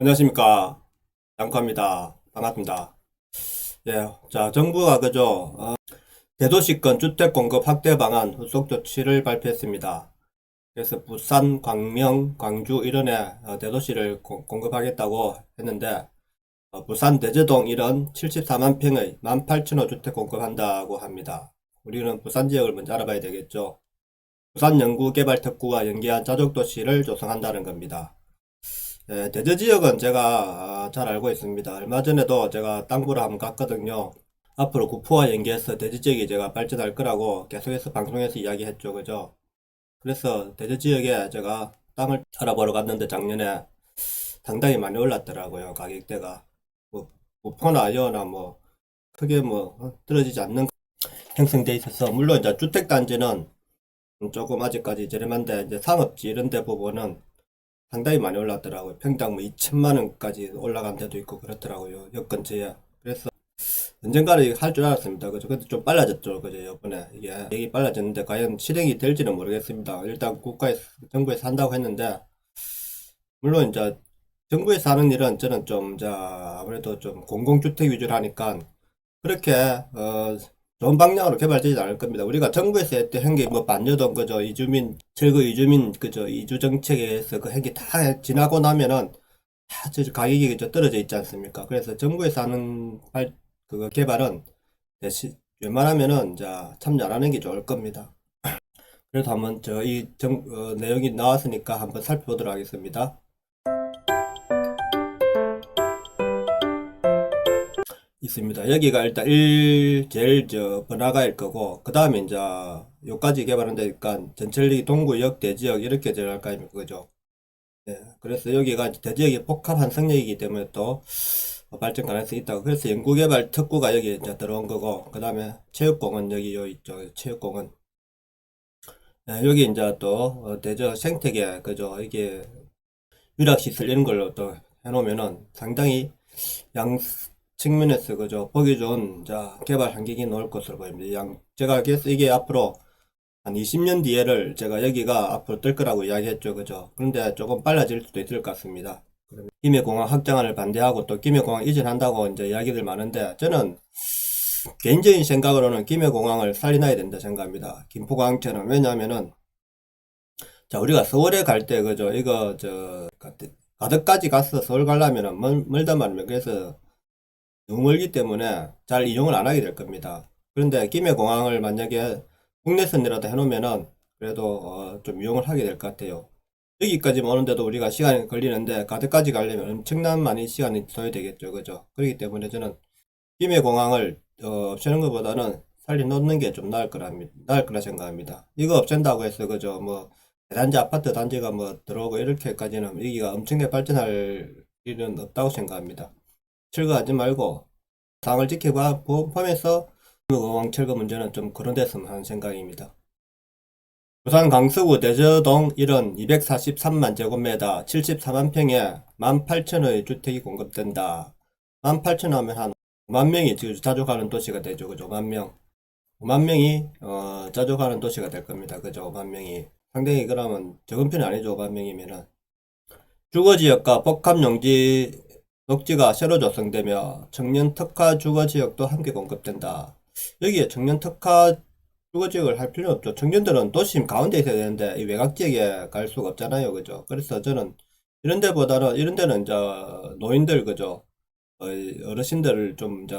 안녕하십니까. 양커입니다. 반갑습니다. 예, 자, 정부가 그저, 어, 대도시권 주택 공급 확대 방안 후속 조치를 발표했습니다. 그래서 부산, 광명, 광주 이런에 어, 대도시를 공- 공급하겠다고 했는데, 어, 부산 대제동 이런 74만 평의 18,000호 주택 공급한다고 합니다. 우리는 부산 지역을 먼저 알아봐야 되겠죠. 부산 연구개발특구와 연계한 자족도시를 조성한다는 겁니다. 예, 대저 지역은 제가 아, 잘 알고 있습니다. 얼마 전에도 제가 땅 보러 한번 갔거든요. 앞으로 구포와 연계해서 대저 지역이 제가 발전할 거라고 계속해서 방송에서 이야기했죠. 그죠? 그래서 대저 지역에 제가 땅을 알아보러 갔는데 작년에 상당히 많이 올랐더라고요. 가격대가. 뭐, 구포나 여나 뭐, 크게 뭐, 어, 떨어지지 않는 형성돼 있어서, 물론 이제 주택단지는 조금 아직까지 저렴한데, 이제 상업지 이런 데 부분은 상당히 많이 올랐더라고요. 평당 뭐 2천만 원까지 올라간 데도 있고 그렇더라고요. 여건제에. 그래서 언젠가는 할 줄 알았습니다. 그죠? 근데 좀 빨라졌죠. 그죠? 이번에 이게 얘기 빨라졌는데 과연 실행이 될지는 모르겠습니다. 일단 국가에서 정부에서 한다고 했는데 물론 이제 정부에서 하는 일은 저는 좀 자, 아무래도 좀 공공주택 위주로 하니까 그렇게 어 좋은 방향으로 개발되지 않을 겁니다. 우리가 정부에서 했던 행기 뭐 반여동 그저 이주민 철거 이주민 그저 이주 정책에서 그 행기 다 지나고 나면은 다저 가격이 그저 떨어져 있지 않습니까? 그래서 정부에서 하는 발 그거 개발은 대신 웬만하면은 자 참여 안 하는 게 좋을 겁니다. 그래서 한번 저 이 정 어, 내용이 나왔으니까 한번 살펴보도록 하겠습니다. 있습니다. 여기가 일단 1, 제일 저 번화가일 거고, 그 다음에 이제 요까지 개발한 데니까 전철리 동구역, 대지역 이렇게 들어갈 거 아닙니까? 그죠? 예, 그래서 여기가 대지역이 복합한 성역이기 때문에 또 발전 가능성이 있다고. 그래서 연구개발 특구가 여기 이제 들어온 거고, 그 다음에 체육공원 여기 요 있죠. 체육공원. 예, 여기 이제 또 어, 대저 생태계 그죠? 이게 유락시설 이런 걸로 또 해놓으면은 상당히 양 측면에서 그저 보기 좋은 자 개발 환경이 나올 것으로 보입니다. 양 제가 그래서 이게 앞으로 한 20년 뒤에를 제가 여기가 앞으로 뜰 거라고 이야기했죠, 그죠? 그런데 조금 빨라질 수도 있을 것 같습니다. 김해공항 확장을 반대하고 또 김해공항 이전한다고 이제 이야기들 많은데 저는 개인적인 생각으로는 김해공항을 살려놔야 된다 생각합니다. 김포공항처럼 왜냐하면은 자 우리가 서울에 갈 때 그죠? 이거 저 가덕까지 가서 서울 가려면은 멀, 멀단 말입니다. 그래서 너무 멀기 때문에 잘 이용을 안 하게 될 겁니다. 그런데 김해 공항을 만약에 국내선이라도 해놓으면은 그래도 어, 좀 이용을 하게 될 것 같아요. 여기까지 오는데도 우리가 시간이 걸리는데 가드까지 가려면 엄청난 많이 시간이 소요 되겠죠. 그죠? 그렇기 때문에 저는 김해 공항을 어, 없애는 것보다는 살려놓는 게 좀 나을 거라, 나을 거라 생각합니다. 이거 없앤다고 해서 그죠? 뭐 대단지 아파트 단지가 뭐 들어오고 이렇게까지는 여기가 엄청나게 발전할 일은 없다고 생각합니다. 철거하지 말고 상을 지켜봐 포함해서 공항 철거 문제는 좀 거론됐으면 하는 생각입니다. 부산 강서구 대저동 일원 243만 제곱미터 74만 평에 18,000호의 주택이 공급된다. 18,000 하면 한 5만 명이 자족하는 도시가 되죠. 그죠? 5만 명. 5만 명이 어, 자족하는 도시가 될 겁니다. 그죠? 5만 명이. 상당히 그러면 적은 편이 아니죠. 5만 명이면은. 주거지역과 복합용지 녹지가 새로 조성되며 청년 특화 주거 지역도 함께 공급된다. 여기에 청년 특화 주거 지역을 할 필요 없죠. 청년들은 도심 가운데 있어야 되는데 이 외곽 지역에 갈 수가 없잖아요. 그죠? 그래서 저는 이런 데보다는 이런 데는 이제 노인들 그죠? 어, 어르신들을 좀 이제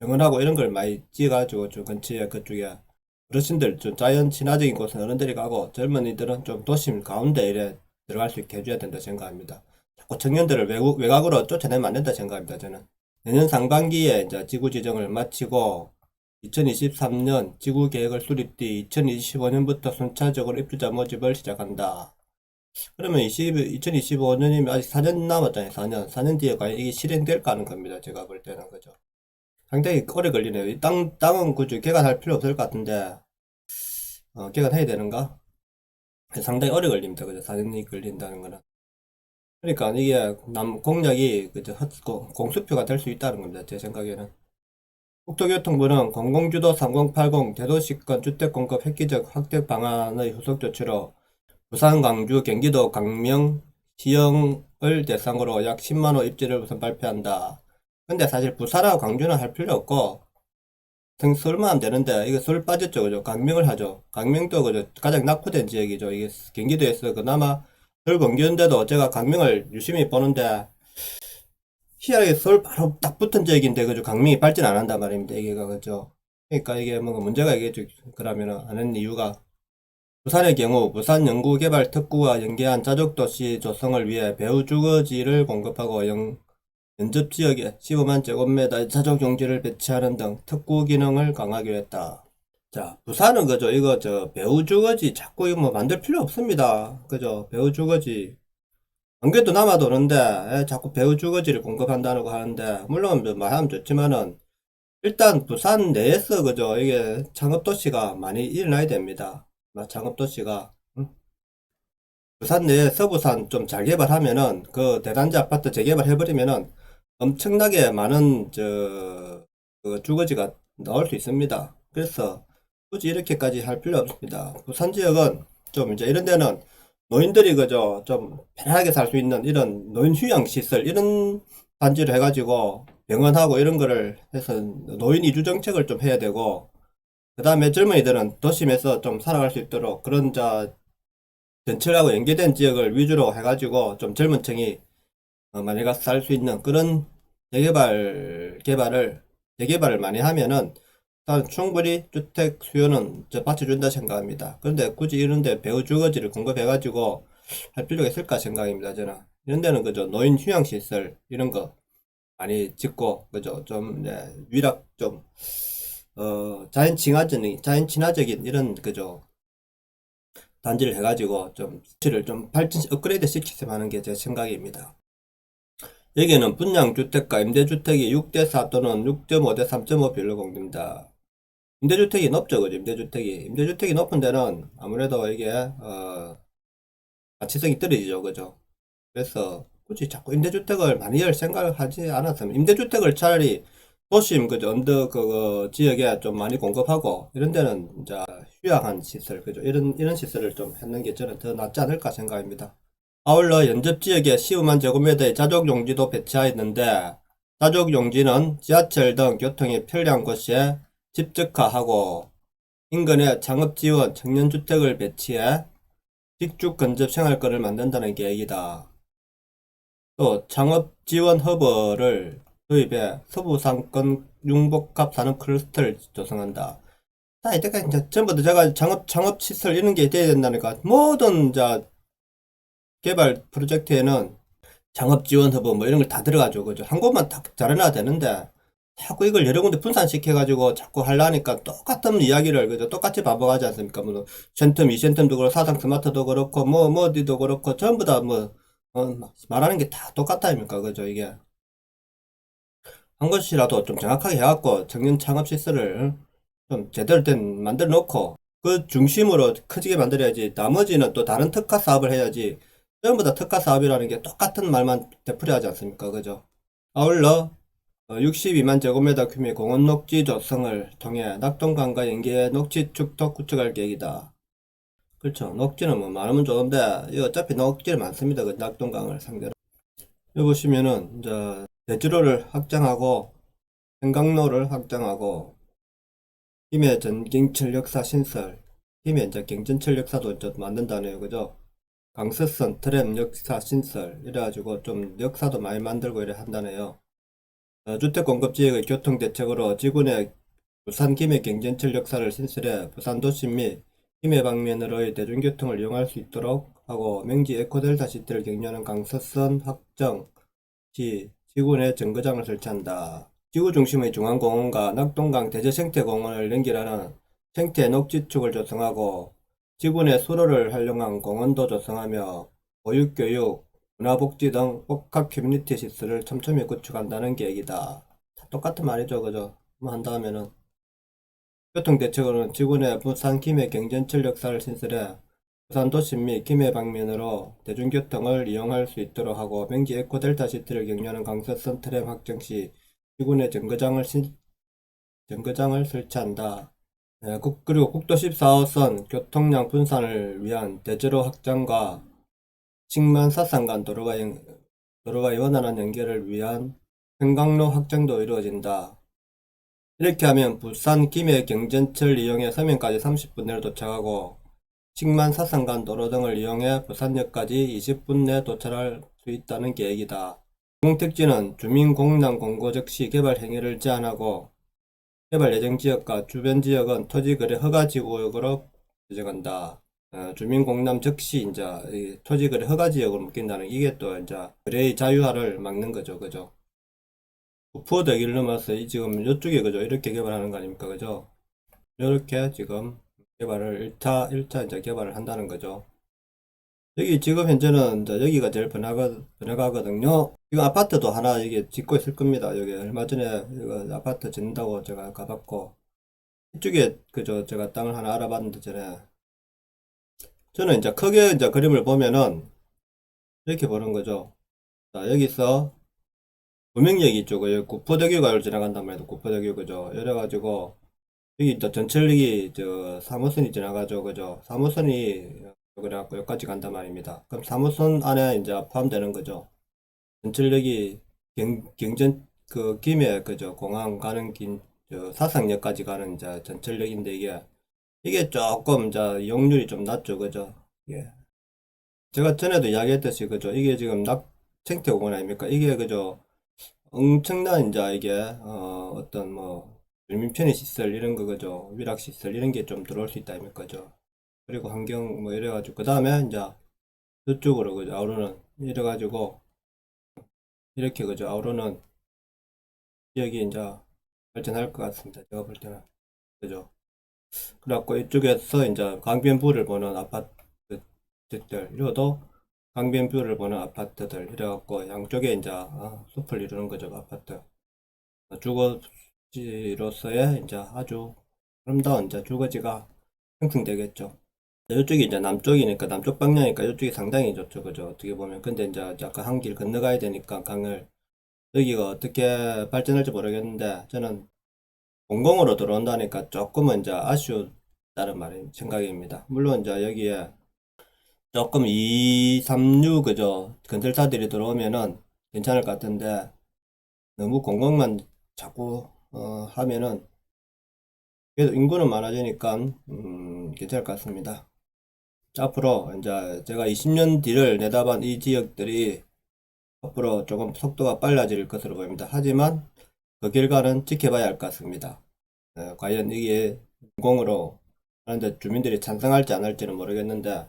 병원하고 이런 걸 많이 지어가지고 좀 근처에 그쪽에 어르신들 좀 자연 친화적인 곳은 어른들이 가고 젊은이들은 좀 도심 가운데 이래 들어갈 수 있게 해줘야 된다 생각합니다. 자꾸 청년들을 외국, 외곽으로 쫓아내면 안 된다 생각합니다, 저는. 내년 상반기에 이제 지구 지정을 마치고 2023년 지구 계획을 수립 뒤 2025년부터 순차적으로 입주자 모집을 시작한다. 그러면 20, 2025년이면 아직 4년 남았잖아요, 4년. 4년 뒤에 과연 이게 실행될까 하는 겁니다, 제가 볼 때는, 그죠. 상당히 오래 걸리네요. 이 땅, 땅은 그죠, 개간할 필요 없을 것 같은데, 어, 개간해야 되는가? 상당히 오래 걸립니다, 그죠. 4년이 걸린다는 거는. 그러니까 이게 남 공약이 그저 공수표가 될 수 있다는 겁니다. 제 생각에는. 국토교통부는 공공주도 3080 대도시권 주택공급 획기적 확대 방안의 후속 조치로 부산, 광주, 경기도, 강명, 지역을 대상으로 약 10만 호 입지를 우선 발표한다. 근데 사실 부산하고 광주는 할 필요 없고 성- 서울만 하면 되는데 이거 서울 빠졌죠 그죠 강명을 하죠 강명도 그죠 가장 낙후된 지역이죠 이게 경기도에서 그나마 서울 경기도인데도 제가 강명을 유심히 보는데 희한하게 서울 바로 딱 붙은 지역인데 그죠 강명이 발전 안 한단 말입니다 이게가 그죠 그러니까 이게 뭔가 문제가 있겠죠 그러면은 하는 이유가 부산의 경우 부산 연구개발 특구와 연계한 자족도시 조성을 위해 배후 주거지를 공급하고 영, 연접 지역에 15만 제곱미터의 자족 용지를 배치하는 등 특구 기능을 강화하기로 했다. 자, 부산은 그죠? 이거 저 배후 주거지 자꾸 이거 뭐 만들 필요 없습니다. 그죠? 배후 주거지. 안 그래도 남아도 오는데 에, 자꾸 배후 주거지를 공급한다고 하는데 물론 뭐 말하면 좋지만은 일단 부산 내에서 그죠? 이게 창업 도시가 많이 일어나야 됩니다. 막 창업 도시가 응? 부산 내에 서부산 좀 잘 개발하면은 그 대단지 아파트 재개발해버리면은 엄청나게 많은 저 그 주거지가 나올 수 있습니다. 그래서 굳이 이렇게까지 할 필요 없습니다. 부산 지역은 좀 이제 이런 데는 노인들이 그저 좀 편하게 살 수 있는 이런 노인 휴양 시설 이런 단지를 해가지고 병원하고 이런 거를 해서 노인 이주 정책을 좀 해야 되고 그 다음에 젊은이들은 도심에서 좀 살아갈 수 있도록 그런 자 전철하고 연계된 지역을 위주로 해가지고 좀 젊은 층이 어, 많이 가서 살수 있는 그런 재개발 개발을 재개발을 많이 하면은 일 단 충분히 주택 수요는 저 받쳐준다 생각합니다. 그런데 굳이 이런데 배우 주거지를 공급해가지고 할 필요가 있을까 생각입니다. 저는 이런 데는 그저 노인 휴양 시설 이런 거 많이 짓고 그죠 좀 네, 위락 좀 어, 자연 친화적인 자연 친화적인 이런 그죠 단지를 해가지고 좀 수치를 좀 발전 업그레이드 시키면 하는 게 제 생각입니다. 여기는 분양주택과 임대주택이 6대4 또는 6.5대 3.5 비율로 공개됩니다. 임대주택이 높죠, 그죠? 임대주택이. 임대주택이 높은 데는 아무래도 이게, 어, 가치성이 떨어지죠, 그죠? 그래서 굳이 자꾸 임대주택을 많이 열 생각을 하지 않았으면, 임대주택을 차라리 도심, 그죠? 언더, 그, 지역에 좀 많이 공급하고, 이런 데는, 이제, 휴양한 시설, 그죠? 이런, 이런 시설을 좀 하는 게 저는 더 낫지 않을까 생각합니다. 아울러 연접 지역에 15만 제곱미터의 자족 용지도 배치하였는데 자족 용지는 지하철 등 교통이 편리한 곳에 집적화하고 인근에 창업 지원 청년주택을 배치해 직주 근접 생활권을 만든다는 계획이다. 또 창업 지원 허브를 도입해 서부상권 융복합 산업 클러스터를 조성한다. 자, 이때까지 이제 전부 다 제가 창업 창업 시설 이런 게 돼야 된다니까 모든 자 개발 프로젝트에는 창업 지원 허브 뭐 이런 걸 다 들어가죠. 그죠? 한 곳만 딱 잘해놔야 되는데 자꾸 이걸 여러 군데 분산시켜가지고 자꾸 하려니까 똑같은 이야기를 그죠? 똑같이 반복하지 않습니까? 뭐 센텀, 이센텀도 그렇고 사상 스마트도 그렇고 뭐 뭐 어디도 그렇고 전부 다뭐 말하는 게 다 똑같다 아닙니까? 그죠? 이게 한 것이라도 좀 정확하게 해갖고 청년 창업 시설을 좀 제대로 된 만들어 놓고 그 중심으로 커지게 만들어야지 나머지는 또 다른 특화 사업을 해야지 전부 다 특화 사업이라는 게 똑같은 말만 되풀이하지 않습니까? 그죠? 아울러 62만 제곱미터 규모의 공원 녹지 조성을 통해 낙동강과 연계해 녹지 축토 구축할 계획이다. 그렇죠. 녹지는 뭐 많으면 좋은데 이 어차피 녹지를 많습니다. 그 낙동강을 상대로. 여기 보시면은 이제 대지로를 확장하고 생강로를 확장하고 김해 전경철 역사 신설 김해 이제 경전철 역사도 이제 만든다네요. 그죠? 강서선 트램 역사 신설 이래가지고 좀 역사도 많이 만들고 이래 한다네요. 어, 주택 공급 지역의 교통 대책으로 지구내 부산 김해 경전철 역사를 신설해 부산 도심 및 김해 방면으로의 대중교통을 이용할 수 있도록 하고 명지 에코델타 시티를 경유하는 강서선 확정 시 지구 내 정거장을 설치한다. 지구 중심의 중앙공원과 낙동강 대저생태공원을 연결하는 생태 녹지축을 조성하고 지구 내 수로를 활용한 공원도 조성하며 보육교육, 문화복지 등 복합 커뮤니티 시설을 촘촘히 구축한다는 계획이다. 다 똑같은 말이죠, 그죠? 뭐 한다 하면은. 교통대책으로는 지구 내 부산 김해 경전철 역사를 신설해 부산 도심 및 김해 방면으로 대중교통을 이용할 수 있도록 하고 명지 에코델타 시티를 경유하는 강서선 트램 확정 시 지구 내 정거장을 신, 정거장을 설치한다. 네, 국, 그리고 국도 14호선 교통량 분산을 위한 대저로 확장과 칭만 사상간 도로가 연, 도로와의 원활한 연결을 위한 평강로 확장도 이루어진다. 이렇게 하면 부산 김해 경전철 이용해 서면까지 30분 내로 도착하고 식만 사상간 도로 등을 이용해 부산역까지 20분 내 도착할 수 있다는 계획이다. 공택지는 주민 공람 공고 즉시 개발 행위를 제한하고 개발 예정 지역과 주변 지역은 토지 거래 허가 지구역으로 지정한다. 어, 주민 공람 즉시 이제 이 토지 거래 허가 지역으로 묶인다는 이게 또 이제 거래의 자유화를 막는 거죠, 그죠? 구포대기를 넘어서 이 지금 이쪽에 그죠? 이렇게 개발하는 거 아닙니까, 그죠? 이렇게 지금 개발을 1차 1차 이제 개발을 한다는 거죠. 여기 지금 현재는 여기가 제일 번화가, 번화가거든요. 지금 아파트도 하나 이게 짓고 있을 겁니다. 여기 얼마 전에 이거 아파트 짓는다고 제가 가봤고 이쪽에 그저 제가 땅을 하나 알아봤는데 전에 저는 이제 크게 이제 그림을 보면은 이렇게 보는 거죠. 자 여기서 구명역이 있죠. 여기 구포대교가 지나간단 말이에요. 구포대교 그죠. 이래가지고 여기 이제 전철역이 저 3호선이 지나가죠. 그죠. 3호선이 그래갖고 여기까지 간단 말입니다. 그럼 3호선 안에 이제 포함되는 거죠. 전철역이 경, 경전 그 김해 그죠 공항 가는 긴 저 사상역까지 가는 이제 전철역인데 이게 이게 조금 이제 이용률이 좀 낮죠. 그죠? 예. 제가 전에도 이야기했듯이 그죠? 이게 지금 낙 생태공원 아닙니까? 이게 그죠? 엄청난 이제 이게 어 어떤 뭐 주민 편의 시설 이런 거 그죠? 위락 시설 이런 게 좀 들어올 수 있다 아닙니까? 그죠? 그리고 환경 뭐 이래 가지고 그 다음에 이제 이쪽으로 그죠? 아우러는 이래 가지고 이렇게 그죠? 아우러는 지역이 이제 발전할 것 같습니다. 제가 볼 때는. 그죠. 그래갖고 이쪽에서 이제 강변부를 보는 아파트들 이러도 강변뷰를 보는 아파트들 이래갖고 양쪽에 이제 어, 숲을 이루는 거죠 아파트. 주거지로서의 이제 아주 아름다운 이제 주거지가 형성되겠죠. 이쪽이 이제 남쪽이니까 남쪽 방향이니까 이쪽이 상당히 좋죠 그죠? 어떻게 보면. 근데 이제 약간 한길 건너가야 되니까 강을 여기가 어떻게 발전할지 모르겠는데 저는 공공으로 들어온다니까 조금은 이제 아쉬웠다는 말이 생각입니다. 물론 이제 여기에 조금 2, 3, 6 그죠 건설사들이 들어오면은 괜찮을 것 같은데 너무 공공만 자꾸 어, 하면은 그래도 인구는 많아지니까 음, 괜찮을 것 같습니다. 앞으로 이제 제가 20년 뒤를 내다본 이 지역들이 앞으로 조금 속도가 빨라질 것으로 보입니다. 하지만 그 결과는 지켜봐야 할 것 같습니다. 어, 과연 이게 공공으로 하는데 주민들이 찬성할지 안 할지는 모르겠는데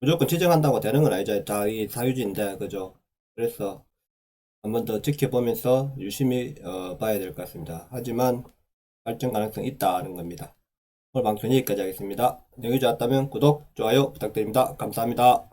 무조건 지정한다고 되는 건 아니죠. 자기 사유지인데 그죠? 그래서 한 번 더 지켜보면서 유심히 어, 봐야 될 것 같습니다. 하지만 발전 가능성이 있다는 겁니다. 오늘 방송 여기까지 하겠습니다. 내용이 좋았다면 구독, 좋아요 부탁드립니다. 감사합니다.